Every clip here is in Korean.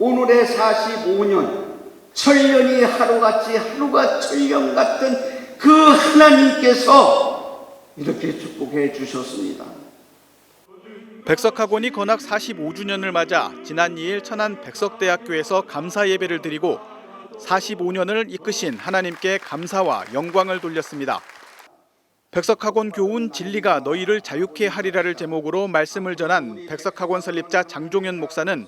오늘의 45년 천년이 하루같이 하루가 천년 같은 그 하나님께서 이렇게 축복해 주셨습니다. 백석학원이 건학 45주년을 맞아 지난 2일 천안 백석대학교에서 감사 예배를 드리고 45년을 이끄신 하나님께 감사와 영광을 돌렸습니다. 백석학원 교훈 진리가 너희를 자유케 하리라를 제목으로 말씀을 전한 백석학원 설립자 장종현 목사는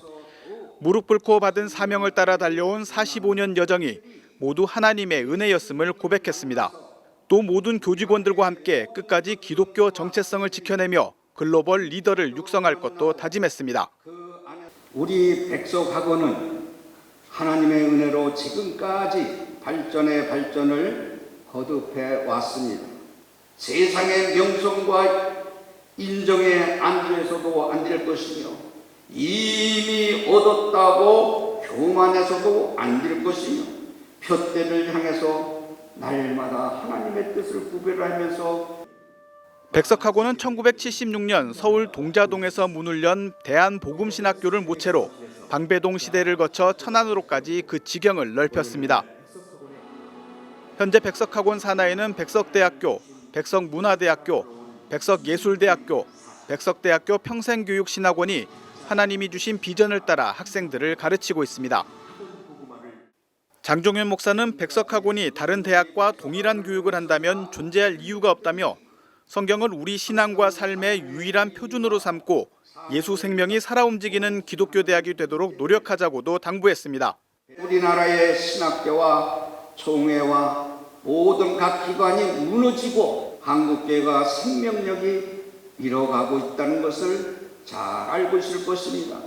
무릎 꿇고 받은 사명을 따라 달려온 45년 여정이 모두 하나님의 은혜였음을 고백했습니다. 또 모든 교직원들과 함께 끝까지 기독교 정체성을 지켜내며 글로벌 리더를 육성할 것도 다짐했습니다. 우리 백석 학원은 하나님의 은혜로 지금까지 발전의 발전을 거듭해 왔습니다. 세상의 명성과 인정에 안주해서도 안 될 것이며 이미 얻었다고 교만해서도 안될 것이며 표대를 향해서 날마다 하나님의 뜻을 구별하면서 백석학원은 1976년 서울 동자동에서 문을 연 대한복음신학교를 모체로 방배동 시대를 거쳐 천안으로까지 그 지경을 넓혔습니다. 현재 백석학원 산하에는 백석대학교, 백석문화대학교, 백석예술대학교, 백석대학교 평생교육신학원이 하나님이 주신 비전을 따라 학생들을 가르치고 있습니다. 장종현 목사는 백석학원이 다른 대학과 동일한 교육을 한다면 존재할 이유가 없다며 성경을 우리 신앙과 삶의 유일한 표준으로 삼고 예수 생명이 살아 움직이는 기독교 대학이 되도록 노력하자고도 당부했습니다. 우리나라의 신학교와 총회와 모든 각 기관이 무너지고 한국교회가 생명력이 잃어가고 있다는 것을 잘 알고 있을 것입니다.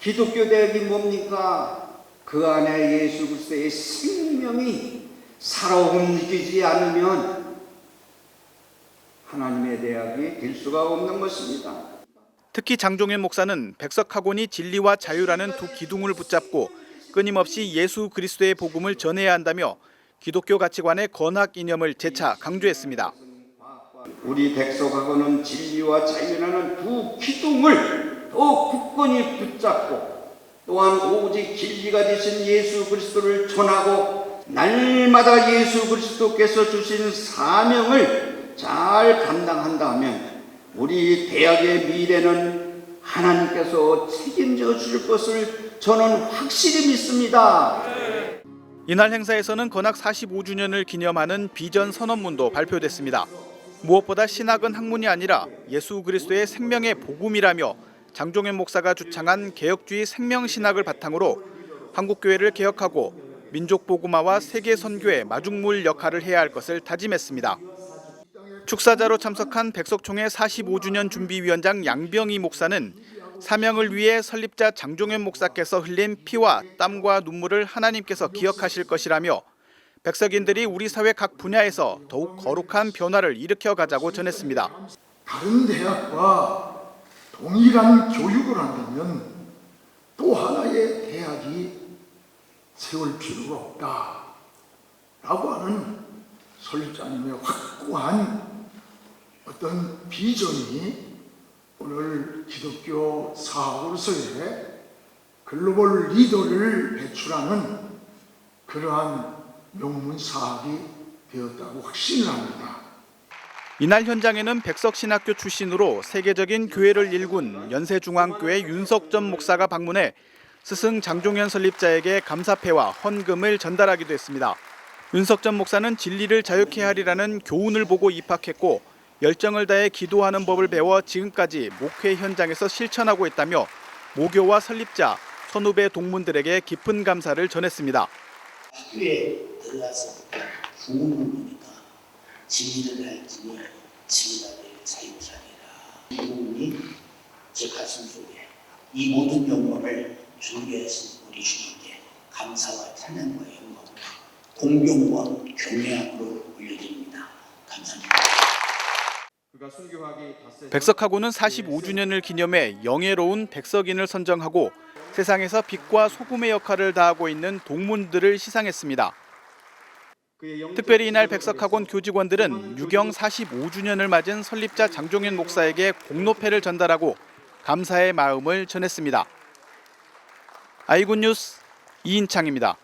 기독교 대학이 뭡니까? 그 안에 예수 그리스도의 생명이 살아 움직이지 않으면 하나님의 대학이 될 수가 없는 것입니다. 특히 장종현 목사는 백석학원이 진리와 자유라는 두 기둥을 붙잡고 끊임없이 예수 그리스도의 복음을 전해야 한다며 기독교 가치관의 건학 이념을 재차 강조했습니다. 우리 백석학원은 진리와 자유라는 두 기둥을 더 굳건히 붙잡고 또한 오직 진리가 되신 예수 그리스도를 전하고 날마다 예수 그리스도께서 주신 사명을 잘 감당한다면 우리 대학의 미래는 하나님께서 책임져 주실 것을 저는 확실히 믿습니다. 이날 행사에서는 건학 45주년을 기념하는 비전 선언문도 발표됐습니다. 무엇보다 신학은 학문이 아니라 예수 그리스도의 생명의 복음이라며 장종현 목사가 주창한 개혁주의 생명신학을 바탕으로 한국 교회를 개혁하고 민족 복음화와 세계 선교의 마중물 역할을 해야 할 것을 다짐했습니다. 축사자로 참석한 백석총회 45주년 준비위원장 양병희 목사는 사명을 위해 설립자 장종현 목사께서 흘린 피와 땀과 눈물을 하나님께서 기억하실 것이라며 백석인들이 우리 사회 각 분야에서 더욱 거룩한 변화를 일으켜 가자고 전했습니다. 다른 대학과 동일한 교육을 한다면 또 하나의 대학이 세울 필요가 없다. 라고 하는 설립자님의 확고한 어떤 비전이 오늘 기독교 사학으로서의 글로벌 리더를 배출하는 그러한 명문 사학이 되었다고 확신을 합니다. 이날 현장에는 백석신학교 출신으로 세계적인 교회를 일군 연세중앙교회 윤석전 목사가 방문해 스승 장종현 설립자에게 감사패와 헌금을 전달하기도 했습니다. 윤석전 목사는 진리를 자유케 하리라는 교훈을 보고 입학했고 열정을 다해 기도하는 법을 배워 지금까지 목회 현장에서 실천하고 있다며 모교와 설립자, 선후배 동문들에게 깊은 감사를 전했습니다. 학교에 들어가서 부모를 보니까 진리를 알지니 진리를 자유자리라 이 부분이 제 가슴 속에 이 모든 영광을 준비하신 우리 주님께 감사와 찬양과 영광 공경과 경외함으로 올려드립니다. 감사합니다. 백석학원은 45주년을 기념해 영예로운 백석인을 선정하고 세상에서 빛과 소금의 역할을 다하고 있는 동문들을 시상했습니다. 특별히 이날 백석학원 교직원들은 유경 45주년을 맞은 설립자 장종현 목사에게 공로패를 전달하고 감사의 마음을 전했습니다. 아이군 뉴스 이인창입니다.